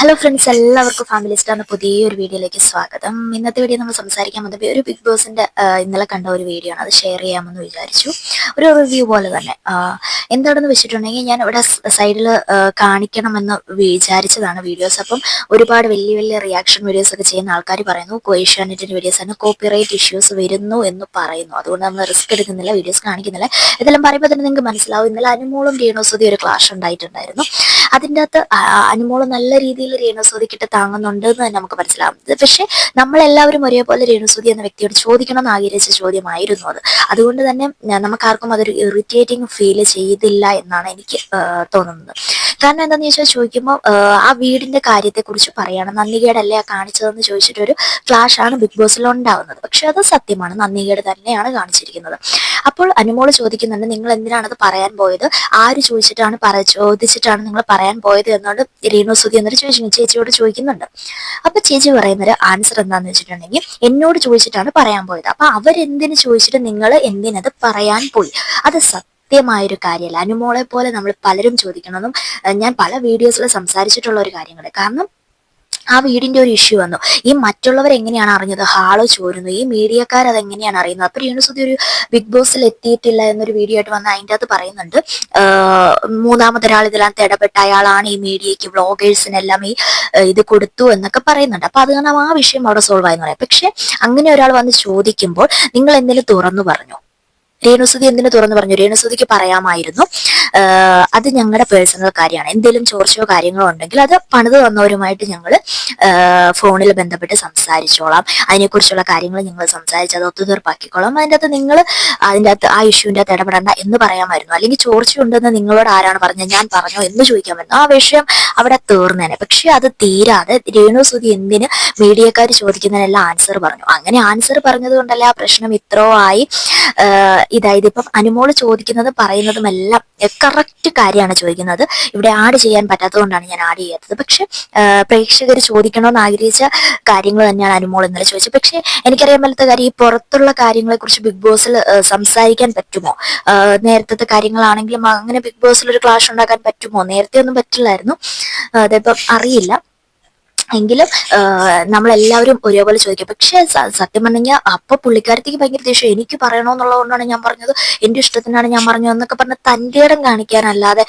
Hello friends എല്ലാവർക്കും family സ്റ്റാറിന് പുതിയൊരു വീഡിയോയിലേക്ക് സ്വാഗതം. ഇന്നത്തെ വീഡിയോ നമ്മൾ സംസാരിക്കാൻ വന്നത് ഒരു ബിഗ് ബോസിന്റെ ഇന്നലെ കണ്ട ഒരു വീഡിയോ ആണ്. അത് ഷെയർ ചെയ്യാമെന്ന് വിചാരിച്ചു. ഒരു റിവ്യൂ പോലെ തന്നെ. എന്താണെന്ന് വെച്ചിട്ടുണ്ടെങ്കിൽ ഞാൻ ഇവിടെ സൈഡിൽ കാണിക്കണമെന്ന് വിചാരിച്ചതാണ് വീഡിയോസ് അപ്പം ഒരുപാട് വലിയ വലിയ റിയാക്ഷൻ വീഡിയോസ് ഒക്കെ ചെയ്യുന്ന ആൾക്കാർ പറയുന്നു ഏഷ്യാനെറ്റിന്റെ വീഡിയോസ് ആണ് കോപ്പിറൈറ്റ് ഇഷ്യൂസ് വരുന്നു എന്ന് പറയുന്നു. അതുകൊണ്ട് നമ്മൾ റിസ്ക് എടുക്കുന്നില്ല വീഡിയോസ് കാണിക്കുന്നില്ല. ഇതെല്ലാം പറയുമ്പോൾ തന്നെ നിങ്ങൾക്ക് മനസ്സിലാവും. ഇന്നലെ അനുമോളും ഡീണോസ് ഒരു ക്ലാഷ് ഉണ്ടായിട്ടുണ്ടായിരുന്നു. അതിന്റെ അകത്ത് അനുമോൾ നല്ല രീതിയിൽ രേണുസൂതിക്കിട്ട് താങ്ങുന്നുണ്ട് എന്ന് തന്നെ നമുക്ക് മനസ്സിലാവും. പക്ഷെ പക്ഷേ നമ്മളെല്ലാവരും ഒരേപോലെ രേണുസൂതി എന്ന വ്യക്തിയോട് ചോദിക്കണം എന്ന് ആഗ്രഹിച്ച ചോദ്യമായിരുന്നു അത്. അതുകൊണ്ട് തന്നെ നമുക്കാർക്കും അതൊരു ഇറിറ്റേറ്റിംഗ് ഫീൽ ചെയ്തില്ല എന്നാണ് എനിക്ക് തോന്നുന്നത്. കാരണം എന്താന്ന് ചോദിച്ചാൽ ചോദിക്കുമ്പോൾ ആ വീടിന്റെ കാര്യത്തെക്കുറിച്ച് പറയണം. നന്ദികേടല്ലേ ആ ചോദിച്ചിട്ട് ഒരു ക്ലാഷ് ആണ് ബിഗ് ബോസിൽ ഉണ്ടാവുന്നത് പക്ഷെ അത് സത്യമാണ്. നന്ദികേട് തന്നെയാണ് കാണിച്ചിരിക്കുന്നത്. അപ്പോൾ അനുമോൾ ചോദിക്കുന്നുണ്ട് നിങ്ങൾ എന്തിനാണ് അത് പറയാൻ പോയത്? ആര് ചോദിച്ചിട്ടാണ് പറ ചോദിച്ചിട്ടാണ് നിങ്ങൾ പറയാൻ പോയത് എന്നോട് രീണു സുതി എന്നൊരു ചോദിച്ചു ചേച്ചിയോട് ചോദിക്കുന്നുണ്ട്. അപ്പൊ ചേച്ചി പറയുന്നൊരു ആൻസർ എന്താന്ന് വെച്ചിട്ടുണ്ടെങ്കിൽ എന്നോട് ചോദിച്ചിട്ടാണ് പറയാൻ പോയത്. അപ്പൊ അവരെന്തിനു ചോദിച്ചിട്ട് നിങ്ങൾ എന്തിനത് പറയാൻ പോയി? അത് സത്യമായൊരു കാര്യമല്ല. അനുമോളെ പോലെ നമ്മൾ പലരും ചോദിക്കണമെന്നും ഞാൻ പല വീഡിയോസിൽ സംസാരിച്ചിട്ടുള്ള ഒരു കാര്യങ്ങൾ കാരണം ആ വീടിന്റെ ഒരു ഇഷ്യൂ വന്നു. ഈ മറ്റുള്ളവർ എങ്ങനെയാണ് അറിഞ്ഞത്? ഹാൾ ചോരുന്നു. ഈ മീഡിയക്കാർ അത് എങ്ങനെയാണ് അറിയുന്നത്? അപ്പൊ രേണുസുതി ഒരു ബിഗ് ബോസിൽ എത്തിയിട്ടില്ല എന്നൊരു വീഡിയോ ആയിട്ട് വന്ന് അതിന്റെ അകത്ത് പറയുന്നുണ്ട്. മൂന്നാമതൊരാൾ ഇതിനകത്ത് ഇടപെട്ട അയാളാണ് ഈ മീഡിയക്ക് വ്ളോഗേഴ്സിനെല്ലാം ഈ ഇത് കൊടുത്തു എന്നൊക്കെ പറയുന്നുണ്ട്. അപ്പൊ അത് കാരണം ആ വിഷയം അവിടെ സോൾവ് ആയെന്ന് പറയാം. പക്ഷെ അങ്ങനെ ഒരാൾ വന്ന് ചോദിക്കുമ്പോൾ നിങ്ങൾ എന്തെങ്കിലും തുറന്നു പറഞ്ഞു? രേണുസുതി എന്തിനു തുറന്നു പറഞ്ഞു? രേണുസുതിക്ക് പറയാമായിരുന്നു അത് ഞങ്ങളുടെ പേഴ്സണൽ കാര്യമാണ്. എന്തെങ്കിലും ചോർച്ചയോ കാര്യങ്ങളോ ഉണ്ടെങ്കിൽ അത് പണിത് വന്നവരുമായിട്ട് ഞങ്ങൾ ഫോണിൽ ബന്ധപ്പെട്ട് സംസാരിച്ചോളാം. അതിനെക്കുറിച്ചുള്ള കാര്യങ്ങൾ ഞങ്ങൾ സംസാരിച്ച് അത് ഒത്തുതീർപ്പാക്കിക്കോളാം. അതിന്റെ അകത്ത് നിങ്ങൾ അതിന്റെ അകത്ത് ആ ഇഷ്യൂവിന്റെ അകത്ത് ഇടപെടേണ്ട എന്ന് പറയാമായിരുന്നു. അല്ലെങ്കിൽ ചോർച്ചയുണ്ടെന്ന് നിങ്ങളോട് ആരാണ് പറഞ്ഞത് ഞാൻ പറഞ്ഞോ എന്ന് ചോദിക്കാമായിരുന്നു. ആ വിഷയം അവിടെ തീർന്നേനെ. പക്ഷേ അത് തീരാതെ രേണു സുധി എന്തിന് മീഡിയക്കാർ ചോദിക്കുന്നതിനെല്ലാം ആൻസർ പറഞ്ഞു. അങ്ങനെ ആൻസർ പറഞ്ഞത് കൊണ്ടല്ല ആ പ്രശ്നം ഇത്രോ ആയി ഇതായത്. ഇപ്പം അനുമോൾ ചോദിക്കുന്നതും പറയുന്നതും എല്ലാം കറക്റ്റ് കാര്യമാണ് ചോദിക്കുന്നത്. ഇവിടെ ആഡ് ചെയ്യാൻ പറ്റാത്തതുകൊണ്ടാണ് ഞാൻ ആഡ് ചെയ്യാത്തത്. പക്ഷെ പ്രേക്ഷകർ ചോദിക്കണമെന്ന് ആഗ്രഹിച്ച കാര്യങ്ങൾ തന്നെയാണ് അനുമോൾ ഇന്നലെ ചോദിച്ചത്. പക്ഷേ എനിക്കറിയാൻ പറ്റാത്ത കാര്യം ഈ പുറത്തുള്ള കാര്യങ്ങളെക്കുറിച്ച് ബിഗ് ബോസിൽ സംസാരിക്കാൻ പറ്റുമോ? നേരത്തെ കാര്യങ്ങളാണെങ്കിലും അങ്ങനെ ബിഗ് ബോസിൽ ഒരു ക്ലാഷ് ഉണ്ടാക്കാൻ പറ്റുമോ? നേരത്തെ ഒന്നും പറ്റില്ലായിരുന്നു. അതിപ്പം അറിയില്ല. എങ്കിലും നമ്മളെല്ലാവരും ഒരേപോലെ ചോദിക്കും. പക്ഷേ സത്യം പറഞ്ഞാൽ അപ്പൊ പുള്ളിക്കാരത്തേക്ക് ഭയങ്കര ദേഷ്യം. എനിക്ക് പറയണമെന്നുള്ളതുകൊണ്ടാണ് ഞാൻ പറഞ്ഞത്. എന്റെ ഇഷ്ടത്തിനാണ് ഞാൻ പറഞ്ഞത് എന്നൊക്കെ പറഞ്ഞ് തന്റെ ഇടം കാണിക്കാനല്ലാതെ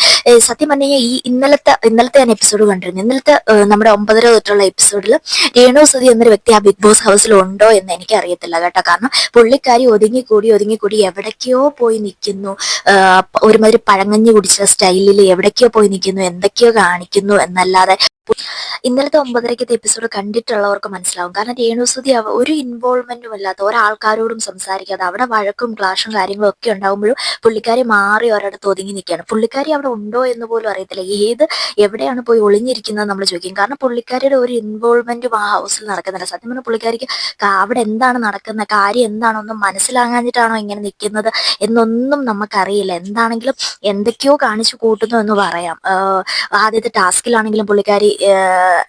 സത്യം പറഞ്ഞു ഈ ഇന്നലത്തെ ഇന്നലത്തെ ഞാൻ എപ്പിസോഡ് കണ്ടിരുന്നു. ഇന്നലത്തെ നമ്മുടെ ഒമ്പതര തൊട്ടുള്ള എപ്പിസോഡിൽ രേണു സതി എന്നൊരു വ്യക്തി ആ ബിഗ് ബോസ് ഹൗസിൽ ഉണ്ടോ എന്ന് എനിക്ക് അറിയത്തില്ല കേട്ടോ. കാരണം പുള്ളിക്കാരി ഒതുങ്ങിക്കൂടി ഒതുങ്ങിക്കൂടി എവിടേക്കോ പോയി നിൽക്കുന്നു. ഒരുമാതിരി പഴങ്ങഞ്ഞു കുടിച്ച സ്റ്റൈലിൽ എവിടേക്കോ പോയി നിൽക്കുന്നു എന്തൊക്കെയോ കാണിക്കുന്നു എന്നല്ലാതെ ഇന്നലത്തെ ഒമ്പതരക്കത്തെ എപ്പിസോഡ് കണ്ടിട്ടുള്ളവർക്ക് മനസ്സിലാവും. കാരണം രേണുസുതി അവ ഒരു ഇൻവോൾവ്മെന്റും ഇല്ലാത്ത ഒരാൾക്കാരോടും സംസാരിക്കാതെ അവിടെ വഴക്കും ക്ലാഷും കാര്യങ്ങളും ഒക്കെ ഉണ്ടാകുമ്പോഴും പുള്ളിക്കാരി മാറി ഒരിടത്ത് ഒതുങ്ങി നിൽക്കുകയാണ്. പുള്ളിക്കാരി അവിടെ ഉണ്ടോ എന്ന് പോലും അറിയത്തില്ല. ഏത് എവിടെയാണ് പോയി ഒളിഞ്ഞിരിക്കുന്നത് നമ്മൾ ചോദിക്കും. കാരണം പുള്ളിക്കാരിയുടെ ഒരു ഇൻവോൾവ്മെന്റും ആ ഹൗസിൽ നടക്കുന്നില്ല. സത്യം പറഞ്ഞാൽ പുള്ളിക്കാരിക്ക് അവിടെ എന്താണ് നടക്കുന്ന കാര്യം എന്താണെന്നും മനസ്സിലാകാഞ്ഞിട്ടാണോ ഇങ്ങനെ നിൽക്കുന്നത് എന്നൊന്നും നമുക്കറിയില്ല. എന്താണെങ്കിലും എന്തൊക്കെയോ കാണിച്ചു കൂട്ടുന്നു എന്ന് പറയാം. ആദ്യത്തെ ടാസ്കിലാണെങ്കിലും പുള്ളിക്കാരി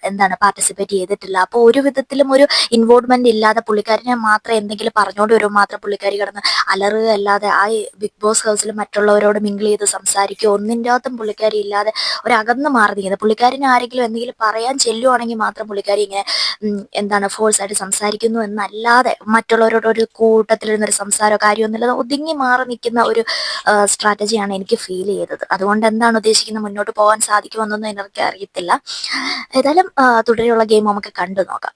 എന്താണ് പാർട്ടിസിപ്പേറ്റ് ചെയ്തിട്ടില്ല. അപ്പോൾ ഒരു വിധത്തിലും ഒരു ഇൻവോൾവ്മെന്റ് ഇല്ലാതെ പുള്ളിക്കാരിനെ മാത്രം എന്തെങ്കിലും പറഞ്ഞുകൊണ്ട് വരുമ്പോൾ മാത്രം പുള്ളിക്കാരി കിടന്ന് അലറുക അല്ലാതെ ആ ബിഗ് ബോസ് ഹൗസിൽ മറ്റുള്ളവരോട് മിങ്കിൾ ചെയ്ത് സംസാരിക്കുക ഒന്നിന്റെ അകത്തും പുള്ളിക്കാരി ഇല്ലാതെ ഒരു അകന്ന് മാറി നിൽക്കുന്നത്. പുള്ളിക്കാരിനെ ആരെങ്കിലും എന്തെങ്കിലും പറയാൻ ചെല്ലുവാണെങ്കിൽ മാത്രം പുള്ളിക്കാരി ഇങ്ങനെ എന്താണ് ഫോഴ്സ് ആയിട്ട് സംസാരിക്കുന്നു എന്നല്ലാതെ മറ്റുള്ളവരോട് ഒരു കൂട്ടത്തിലിരുന്നൊരു സംസാരമോ കാര്യമൊന്നുമില്ലാതെ ഒതുങ്ങി മാറി നിൽക്കുന്ന ഒരു സ്ട്രാറ്റജിയാണ് എനിക്ക് ഫീൽ ചെയ്തത്. അതുകൊണ്ട് എന്താണ് ഉദ്ദേശിക്കുന്നത്? മുന്നോട്ട് പോകാൻ സാധിക്കുമെന്നൊന്നും എനിക്ക് അറിയത്തില്ല. ഏതായാലും ആ, തുടരെയുള്ള ഗെയിം നമുക്ക് കണ്ടു നോക്കാം